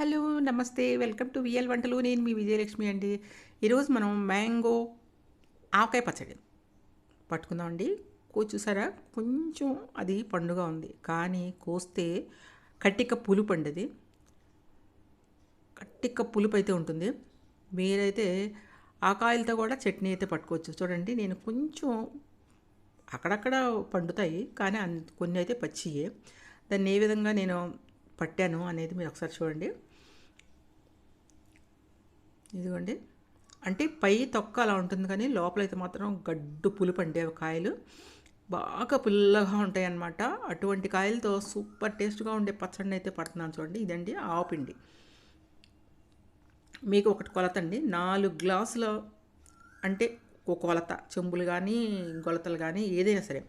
Hello నమస్తే. Welcome to VL వంటలు. నేను మీ విజయలక్ష్మి అండి. ఈరోజు మనం మ్యాంగో ఆవకాయ పచ్చడి పట్టుకుందామండి కో చూసారా? కొంచెం అది పండుగ ఉంది. కానీ కోస్తే కట్టిక పులుపు అండి అది. కట్టిక పులుపు అయితే ఉంటుంది. మీరైతే ఆకాయలతో కూడా చట్నీ అయితే పట్టుకోవచ్చు. చూడండి నేను కొంచెం అక్కడక్కడ పండుతాయి. కానీ కొన్ని అయితే పచ్చియే. దాన్ని ఏ విధంగా నేను పట్టాను అనేది మీరు ఒకసారి చూడండి. ఇదిగోండి. అంటే పై తొక్క అలా ఉంటుంది కానీ లోపలైతే మాత్రం గడ్డు పులుపు అండి కాయలు. బాగా పుల్లగా ఉంటాయి అన్నమాట అటువంటి కాయలతో సూపర్ టేస్ట్గా ఉండే పచ్చడిని అయితే పడుతున్నాను చూడండి. ఇదండి ఆవపిండి మీకు ఒకటి కొలత అండి. నాలుగు గ్లాసుల అంటే ఒక కొలత. చెంబులు కానీ కొలతలు కానీ ఏదైనా సరే.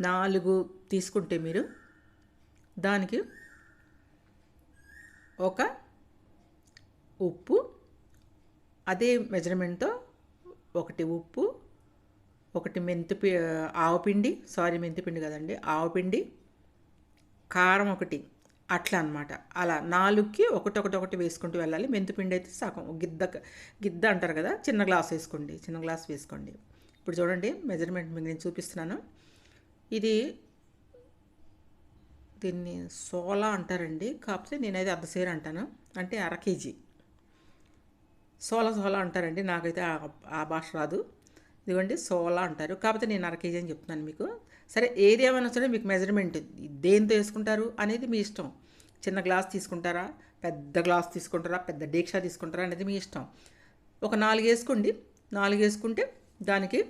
నాలుగు తీసుకుంటే మీరు దానికి ఒక ఉప్పు అదే మెజర్మెంట్తో ఒకటి ఉప్పు ఒకటి మెంతి ఆవపిండి సారీ మెంతిపిండి కదండి ఆవపిండి కారం ఒకటి అట్లా అనమాట అలా నాలుగుకి ఒకటి ఒకటి ఒకటి వేసుకుంటూ వెళ్ళాలి. మెంతిపిండి అయితే సగం. గిద్ద గిద్ద అంటారు కదా చిన్న గ్లాస్ వేసుకోండి చిన్న గ్లాస్ వేసుకోండి. ఇప్పుడు చూడండి మెజర్మెంట్ మీకు నేను చూపిస్తున్నాను. ఇది దీన్ని సోలా అంటారండి. కాకపోతే నేనైతే అర్ధసేరు అంటాను. అంటే అర కేజీ. సోలా సోలా అంటారండి. నాకైతే ఆ- ఆ భాష రాదు. ఇదిగోండి సోలా అంటారు. కాకపోతే నేను అర కేజీ అని చెప్తున్నాను మీకు. సరే ఏది ఏమైనా సరే మీకు మెజర్మెంట్ దేంతో వేసుకుంటారు అనేది మీ ఇష్టం. చిన్న గ్లాస్ తీసుకుంటారా? పెద్ద గ్లాస్ తీసుకుంటారా? పెద్ద డీక్షా తీసుకుంటారా అనేది మీ ఇష్టం. ఒక నాలుగు వేసుకోండి. నాలుగు వేసుకుంటే దానికి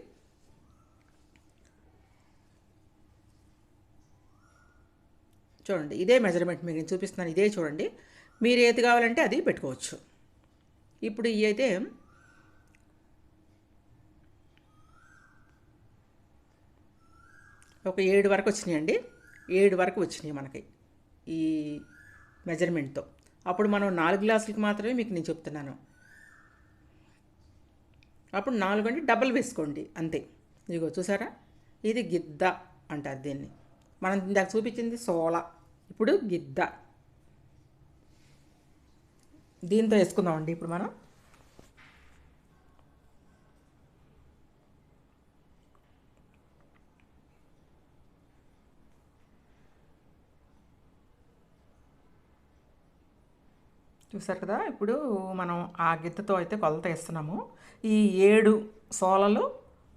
చూడండి ఇదే మెజర్మెంట్ మీకు నేను చూపిస్తున్నాను. ఇదే చూడండి. మీరు ఏది కావాలంటే అది పెట్టుకోవచ్చు. ఇప్పుడు ఇవి అయితే ఒక ఏడు వరకు వచ్చినాయండి. ఏడు వరకు వచ్చినాయి మనకి ఈ మెజర్మెంట్తో అప్పుడు మనం నాలుగు గ్లాసులకి మాత్రమే మీకు నేను చెప్తున్నాను. అప్పుడు నాలుగు అంటే డబల్ వేసుకోండి అంతే. ఇదిగో చూసారా? ఇది గిద్ద అంటారు దీన్ని. మనం ఇందాక చూపించింది సోల ఇప్పుడు గిద్ద. దీంతో వేసుకుందామండి ఇప్పుడు మనం. చూసారు కదా ఇప్పుడు మనం ఆ గిద్దతో అయితే కొలత వేస్తున్నాము. ఈ ఏడు సోలలు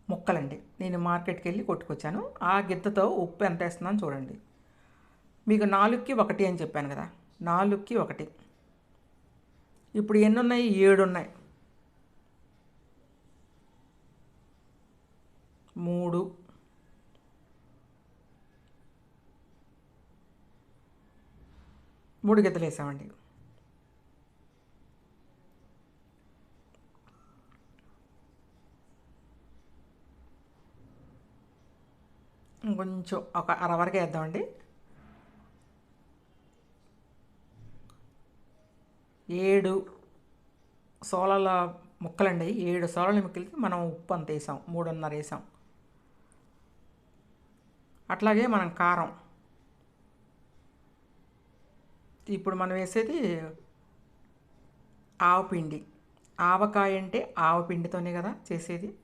ముక్కలండి. నేను మార్కెట్కి వెళ్ళి కొట్టుకొచ్చాను. ఆ గిద్దతో ఉప్పు ఎంత వేస్తున్నాను చూడండి. మీకు నాలుగుకి ఒకటి అని చెప్పాను కదా. నాలుగుకి ఒకటి. ఇప్పుడు ఎన్ని ఉన్నాయి ఏడు ఉన్నాయి మూడు. మూడు గిద్దలు వేసామండి. ఇంకొంచెం ఒక అర వరకు వేద్దామండి. ఏడు సోలల ముక్కలండి. ఏడు సోలల ముక్కలకి మనం ఉప్పు అంత వేసాం. మూడున్నర వేసాం. అట్లాగే మనం కారం. ఇప్పుడు మనం వేసేది ఆవపిండి. ఆవకాయ అంటే ఆవపిండితోనే కదా చేసేది.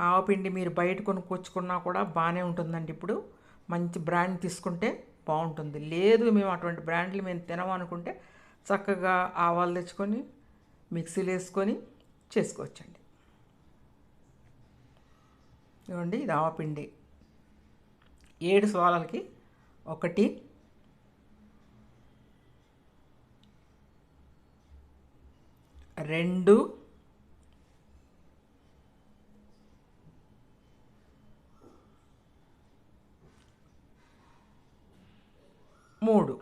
ఆవపిండి మీరు బయట కొనుక్కొచ్చుకున్నా కూడా బాగానే ఉంటుందండి ఇప్పుడు. మంచి బ్రాండ్ తీసుకుంటే బాగుంటుంది. లేదు మేము అటువంటి బ్రాండ్లు మేము తినమనుకుంటే చక్కగా ఆవాలు తెచ్చుకొని మిక్సీలో వేసుకొని చేసుకోవచ్చండి. ఇవ్వండి ఇది ఆవపిండి ఏడు సోలలకి ఒకటి రెండు మూడు.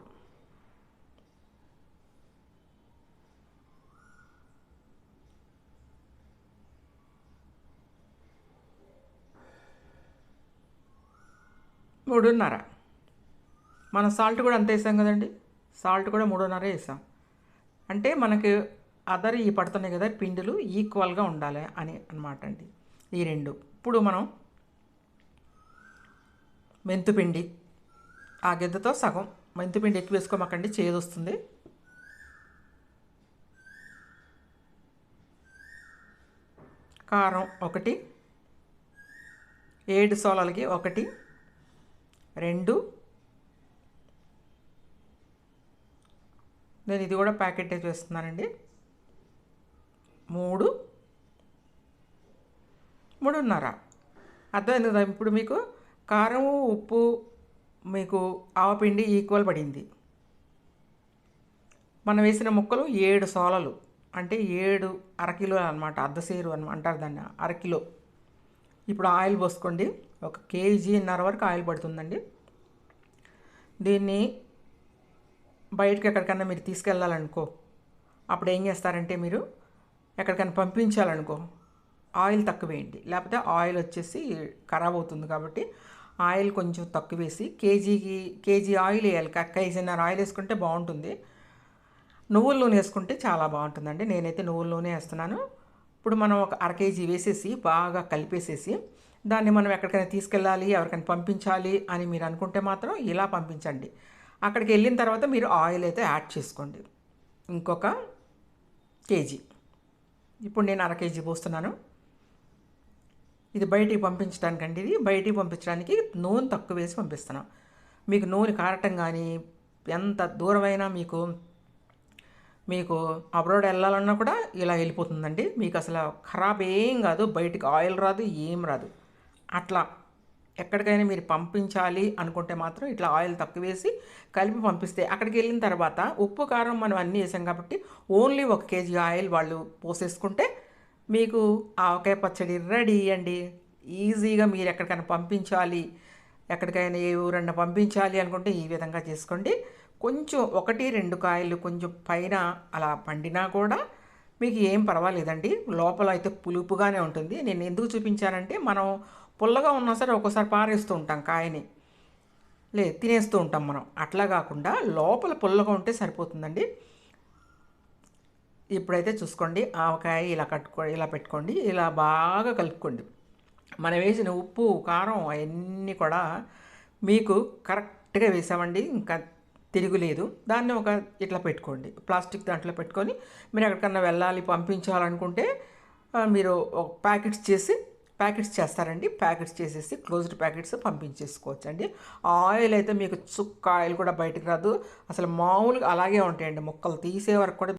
మూడున్నర. మన సాల్ట్ కూడా అంత వేసాం కదండి. సాల్ట్ కూడా మూడున్నర వేసాం. అంటే మనకి అదర్ ఈ పడుతున్నాయి కదా పిండిలు ఈక్వల్గా ఉండాలి అని అనమాట అండి ఈ రెండు. ఇప్పుడు మనం మెంతుపిండి ఆ గిద్దతో సగం మెంతుపిండి ఎక్కువ వేసుకోమాకండి చేదు వస్తుంది. కారం ఒకటి ఏడు సోలాలకి ఒకటి రెండు. నేను ఇది కూడా ప్యాకెటే చేస్తున్నానండి. మూడు. మూడున్నర. అర్థమైంది ఇప్పుడు మీకు? కారం ఉప్పు మీకు ఆవపిండి ఈక్వల్ పడింది. మనం వేసిన ముక్కలు ఏడు సోలలు. అంటే ఏడు అరకిలో అనమాట అర్ధసేరు అని అంటారు దాన్ని. అరకిలో. ఇప్పుడు ఆయిల్ పోసుకోండి. ఒక కేజీన్నర వరకు ఆయిల్ పడుతుందండి. దీన్ని బయటకు ఎక్కడికైనా మీరు తీసుకెళ్ళాలనుకో అప్పుడు ఏం చేస్తారంటే మీరు ఎక్కడికైనా పంపించాలనుకో ఆయిల్ తక్కువ వేయండి లేకపోతే ఆయిల్ వచ్చేసి ఖరాబ్ అవుతుంది కాబట్టి ఆయిల్ కొంచెం తక్కువ వేసి కేజీకి కేజీ ఆయిల్ వేయాలి. కేజీన్నర ఆయిల్ వేసుకుంటే బాగుంటుంది. నువ్వుల నూనె వేసుకుంటే చాలా బాగుంటుందండి. నేనైతే నువ్వుల నూనె వేస్తున్నాను. ఇప్పుడు మనం ఒక అర కేజీ వేసేసి బాగా కలిపేసేసి దాన్ని మనం ఎక్కడికైనా తీసుకెళ్ళాలి ఎవరికైనా పంపించాలి అని మీరు అనుకుంటే మాత్రం ఇలా పంపించండి. అక్కడికి వెళ్ళిన తర్వాత మీరు ఆయిల్ అయితే యాడ్ చేసుకోండి. ఇంకొక కేజీ. ఇప్పుడు నేను అర కేజీ పోస్తున్నాను. ఇది బయటికి పంపించడానికండి ఇది. బయటికి పంపించడానికి నూనె తక్కువ వేసి పంపిస్తున్నాం. మీకు నూనె కారటం కానీ ఎంత దూరమైనా మీకు మీకు అబ్రాడ్ వెళ్ళాలన్నా కూడా ఇలా వెళ్ళిపోతుందండి. మీకు అసలు ఖరాబ్ ఏం కాదు. బయటికి ఆయిల్ రాదు ఏం రాదు. అట్లా ఎక్కడికైనా మీరు పంపించాలి అనుకుంటే మాత్రం ఇట్లా ఆయిల్ తక్కువ వేసి కలిపి పంపిస్తే అక్కడికి వెళ్ళిన తర్వాత ఉప్పు కారం మనం అన్నీ వేసాం కాబట్టి ఓన్లీ ఒక కేజీ ఆయిల్ వాళ్ళు పోసేసుకుంటే మీకు ఆవకాయ పచ్చడి రెడీ అండి. ఈజీగా మీరు ఎక్కడికైనా పంపించాలి ఎక్కడికైనా ఏ ఊరన్నా పంపించాలి అనుకుంటే ఈ విధంగా చేసుకోండి. కొంచెం ఒకటి రెండు కాయలు కొంచెం పైన అలా పండినా కూడా మీకు ఏం పర్వాలేదండి. లోపల అయితే పులుపుగానే ఉంటుంది. నేను ఎందుకు చూపించానంటే మనం పుల్లగా ఉన్నా సరే ఒక్కోసారి పారేస్తూ ఉంటాం కాయని. లే తినేస్తూ ఉంటాం మనం. అట్లా కాకుండా లోపల పుల్లగా ఉంటే సరిపోతుందండి. ఇప్పుడైతే చూసుకోండి. ఆవకాయ ఇలా కట్టుకో ఇలా పెట్టుకోండి. ఇలా బాగా కలుపుకోండి. మనం వేసిన ఉప్పు కారం అవన్నీ కూడా మీకు కరెక్ట్గా వేసామండి. ఇంకా తిరుగులేదు దాన్ని ఒక ఇట్లా పెట్టుకోండి. ప్లాస్టిక్ దాంట్లో పెట్టుకొని మీరు ఎక్కడికన్నా వెళ్ళాలి పంపించాలనుకుంటే మీరు ఒక ప్యాకెట్స్ చేసి ప్యాకెట్స్ చేస్తారండి. ప్యాకెట్స్ చేసేసి క్లోజ్డ్ ప్యాకెట్స్ పంపించేసుకోవచ్చు అండి ఆయిల్ అయితే మీకు చుక్క ఆయిల్ కూడా బయటకు రాదు. అసలు మామూలుగా అలాగే ఉంటాయండి. ముక్కలు తీసే వరకు కూడా